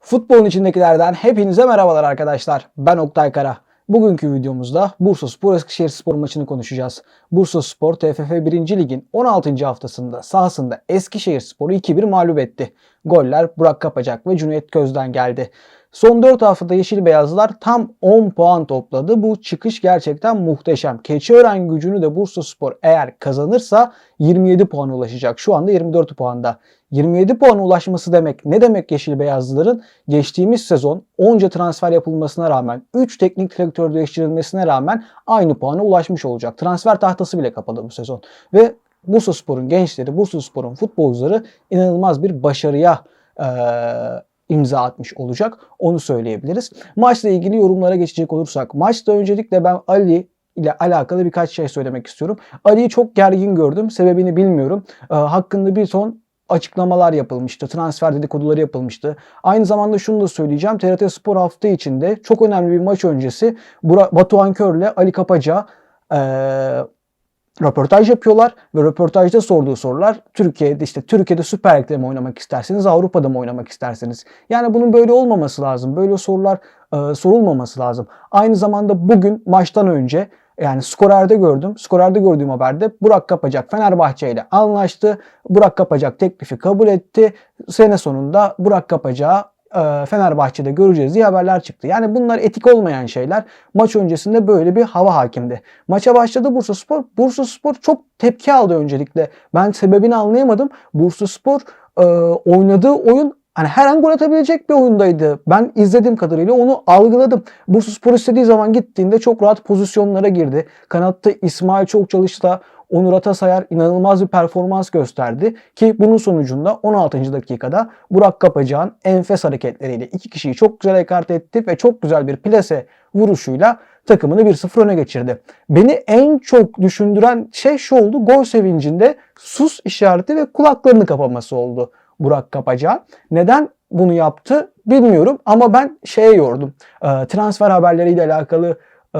Futbolun içindekilerden hepinize merhabalar arkadaşlar. Ben Oktay Kara. Bugünkü videomuzda Bursa Spor Eskişehir Spor maçını konuşacağız. Bursa Spor TFF 1. Lig'in 16. haftasında sahasında Eskişehir Spor'u 2-1 mağlup etti. Goller Burak Kapacak ve Cüneyt Köz'den geldi. Son 4 haftada Yeşil Beyazlılar tam 10 puan topladı. Bu çıkış gerçekten muhteşem. Keçiören gücünü de Bursa Spor eğer kazanırsa 27 puana ulaşacak. Şu anda 24 puanda. 27 puana ulaşması demek ne demek Yeşil Beyazlıların? Geçtiğimiz sezon onca transfer yapılmasına rağmen 3 teknik direktör değiştirilmesine rağmen aynı puana ulaşmış olacak. Transfer tahtası bile kapadı bu sezon. Ve Bursa Spor'un gençleri, Bursa Spor'un futbolcuları inanılmaz bir başarıya imza atmış olacak. Onu söyleyebiliriz. Maçla ilgili yorumlara geçecek olursak. Maçta öncelikle ben Ali ile alakalı birkaç şey söylemek istiyorum. Ali'yi çok gergin gördüm. Sebebini bilmiyorum. Ee, hakkında bir ton açıklamalar yapılmıştı. Transfer dedikoduları yapılmıştı. Aynı zamanda şunu da söyleyeceğim. TRT Spor hafta içinde çok önemli bir maç öncesi Batuhan Kör ile Ali Kapaca ee, röportaj yapıyorlar ve röportajda sorduğu sorular Türkiye'de işte Türkiye'de Süper Lig'de mi oynamak isterseniz Avrupa'da mı oynamak isterseniz. Yani bunun böyle olmaması lazım. Böyle sorular e, sorulmaması lazım. Aynı zamanda bugün maçtan önce yani skorerde gördüm. Skorerde gördüğüm haberde Burak Kapacak Fenerbahçe ile anlaştı. Burak Kapacak teklifi kabul etti. Sene sonunda Burak Kapacak'ı e, Fenerbahçe'de göreceğiz diye haberler çıktı. Yani bunlar etik olmayan şeyler. Maç öncesinde böyle bir hava hakimdi. Maça başladı Bursa Spor. Bursa Spor çok tepki aldı öncelikle. Ben sebebini anlayamadım. Bursa Spor e, oynadığı oyun Hani her an gol atabilecek bir oyundaydı. Ben izlediğim kadarıyla onu algıladım. Bursa Spor istediği zaman gittiğinde çok rahat pozisyonlara girdi. Kanatta İsmail çok çalıştı. Onur Atasayar inanılmaz bir performans gösterdi ki bunun sonucunda 16. dakikada Burak Kapacağ'ın enfes hareketleriyle iki kişiyi çok güzel ekart etti ve çok güzel bir plase vuruşuyla takımını 1-0 öne geçirdi. Beni en çok düşündüren şey şu oldu. Gol sevincinde sus işareti ve kulaklarını kapaması oldu Burak Kapaca. Neden bunu yaptı bilmiyorum ama ben şeye yordum. E, transfer haberleriyle alakalı e,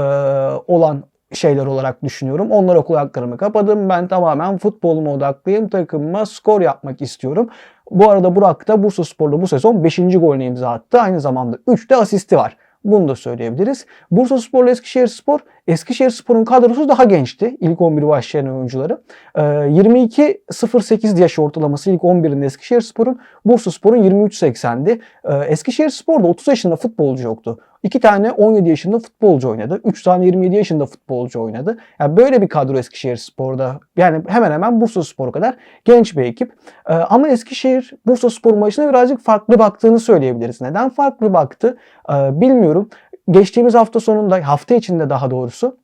olan şeyler olarak düşünüyorum. Onlara kulaklarımı kapadım. Ben tamamen futboluma odaklıyım. Takımıma skor yapmak istiyorum. Bu arada Burak da Bursa Spor'la bu sezon 5. golünü imza attı. Aynı zamanda 3 de asisti var. Bunu da söyleyebiliriz. Bursa Spor ile Eskişehir Spor. Eskişehir Spor'un kadrosu daha gençti. İlk 11 başlayan oyuncuları. Ee, 22.08 yaş ortalaması ilk 11'inde Eskişehir Spor'un. Bursa Spor'un 23.80'di. Ee, Eskişehir Spor'da 30 yaşında futbolcu yoktu. 2 tane 17 yaşında futbolcu oynadı. 3 tane 27 yaşında futbolcu oynadı. Yani böyle bir kadro Eskişehir Spor'da. Yani hemen hemen Bursa Spor kadar genç bir ekip. Ee, ama Eskişehir Bursa Spor maçına birazcık farklı baktığını söyleyebiliriz. Neden farklı baktı ee, bilmiyorum. Geçtiğimiz hafta sonunda, hafta içinde daha doğrusu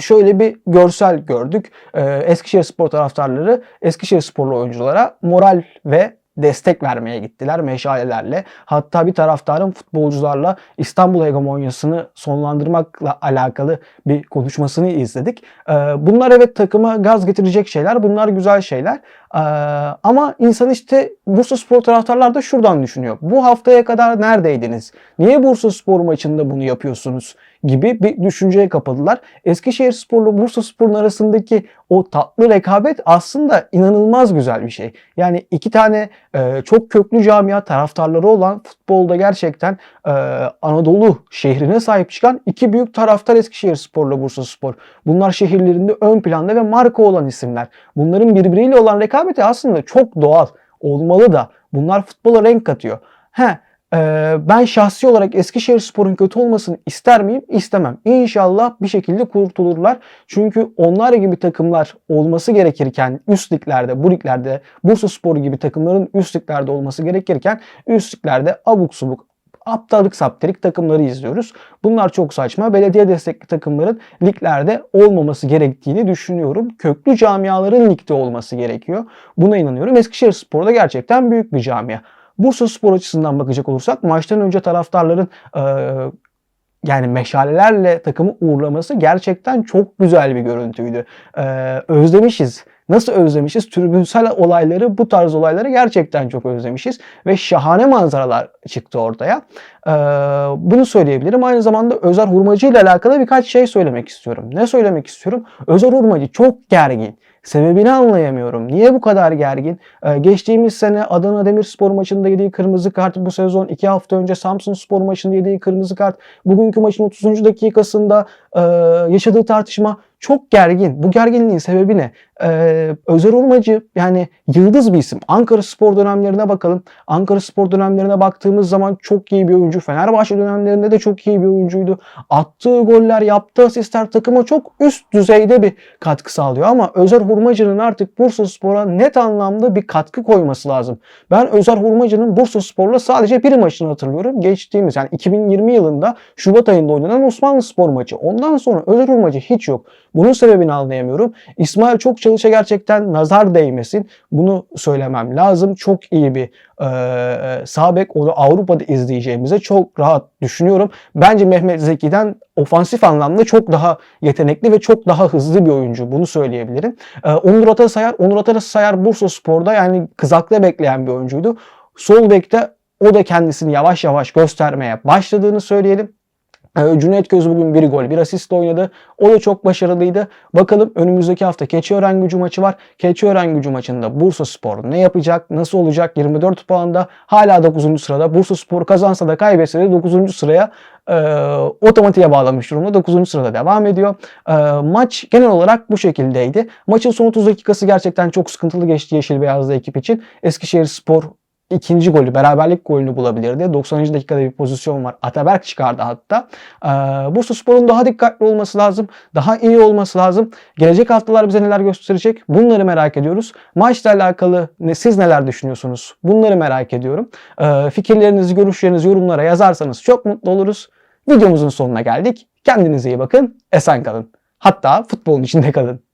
şöyle bir görsel gördük. Ee, Eskişehir Spor taraftarları Eskişehir Sporlu oyunculara moral ve destek vermeye gittiler meşalelerle. Hatta bir taraftarın futbolcularla İstanbul hegemonyasını sonlandırmakla alakalı bir konuşmasını izledik. Ee, bunlar evet takıma gaz getirecek şeyler. Bunlar güzel şeyler. Ee, ama insan işte Bursa Spor taraftarlar da şuradan düşünüyor. Bu haftaya kadar neredeydiniz? Niye Bursa Spor maçında bunu yapıyorsunuz? Gibi bir düşünceye kapıldılar. Eskişehir Spor'la Bursa Spor'un arasındaki o tatlı rekabet aslında inanılmaz güzel bir şey. Yani iki tane e, çok köklü camia taraftarları olan futbolda gerçekten e, Anadolu şehrine sahip çıkan iki büyük taraftar Eskişehir Spor'la Bursa Spor. Bunlar şehirlerinde ön planda ve marka olan isimler. Bunların birbiriyle olan rekabeti aslında çok doğal olmalı da bunlar futbola renk katıyor. He, ben şahsi olarak Eskişehir Spor'un kötü olmasını ister miyim? İstemem. İnşallah bir şekilde kurtulurlar. Çünkü onlar gibi takımlar olması gerekirken üst liglerde, bu liglerde Bursa Spor gibi takımların üst liglerde olması gerekirken üst liglerde abuk subuk aptallık sapterik takımları izliyoruz. Bunlar çok saçma. Belediye destekli takımların liglerde olmaması gerektiğini düşünüyorum. Köklü camiaların ligde olması gerekiyor. Buna inanıyorum. Eskişehir Spor'da gerçekten büyük bir camia. Bursa Spor açısından bakacak olursak maçtan önce taraftarların e, yani meşalelerle takımı uğurlaması gerçekten çok güzel bir görüntüydü. E, özlemişiz. Nasıl özlemişiz? Tribünsel olayları, bu tarz olayları gerçekten çok özlemişiz. Ve şahane manzaralar çıktı ortaya. Ee, bunu söyleyebilirim. Aynı zamanda Özer Hurmacı ile alakalı birkaç şey söylemek istiyorum. Ne söylemek istiyorum? Özer Hurmacı çok gergin. Sebebini anlayamıyorum. Niye bu kadar gergin? Ee, geçtiğimiz sene Adana Demirspor maçında yediği kırmızı kart, bu sezon 2 hafta önce Samsun Spor maçında yediği kırmızı kart, bugünkü maçın 30. dakikasında e, yaşadığı tartışma çok gergin. Bu gerginliğin sebebi ne? Ee, Özer Urmacı yani yıldız bir isim. Ankara Spor dönemlerine bakalım. Ankara Spor dönemlerine baktığımız zaman çok iyi bir oyuncu. Fenerbahçe dönemlerinde de çok iyi bir oyuncuydu. Attığı goller, yaptığı asistler takıma çok üst düzeyde bir katkı sağlıyor. Ama Özer Hurmacı'nın artık Bursa Spor'a net anlamda bir katkı koyması lazım. Ben Özer Hurmacı'nın Bursa Spor'la sadece bir maçını hatırlıyorum. Geçtiğimiz yani 2020 yılında Şubat ayında oynanan Osmanlı Spor maçı. Ondan sonra Özer Hurmacı hiç yok. Bunun sebebini anlayamıyorum. İsmail çok çalışa gerçekten nazar değmesin. Bunu söylemem lazım. Çok iyi bir e, sağ. Onu Avrupa'da izleyeceğimize çok rahat düşünüyorum. Bence Mehmet Zeki'den ofansif anlamda çok daha yetenekli ve çok daha hızlı bir oyuncu. Bunu söyleyebilirim. E, Onur Atasayar, Onur Atasayar Bursa Spor'da yani kızakta bekleyen bir oyuncuydu. Sol bekte o da kendisini yavaş yavaş göstermeye başladığını söyleyelim. Cüneyt Göz bugün bir gol, bir asist oynadı. O da çok başarılıydı. Bakalım önümüzdeki hafta Keçiören gücü maçı var. Keçiören gücü maçında Bursa Spor ne yapacak, nasıl olacak? 24 puanda hala 9. sırada. Bursa Spor kazansa da kaybetse de 9. sıraya e, otomatiğe bağlamış durumda. 9. sırada devam ediyor. E, maç genel olarak bu şekildeydi. Maçın son 30 dakikası gerçekten çok sıkıntılı geçti Yeşil Beyazlı ekip için. Eskişehir Spor ikinci golü, beraberlik golünü bulabilirdi. 90. dakikada bir pozisyon var. Ataberk çıkardı hatta. Ee, Bursa Spor'un daha dikkatli olması lazım. Daha iyi olması lazım. Gelecek haftalar bize neler gösterecek? Bunları merak ediyoruz. Maçla alakalı ne, siz neler düşünüyorsunuz? Bunları merak ediyorum. Ee, fikirlerinizi, görüşlerinizi yorumlara yazarsanız çok mutlu oluruz. Videomuzun sonuna geldik. Kendinize iyi bakın. Esen kalın. Hatta futbolun içinde kalın.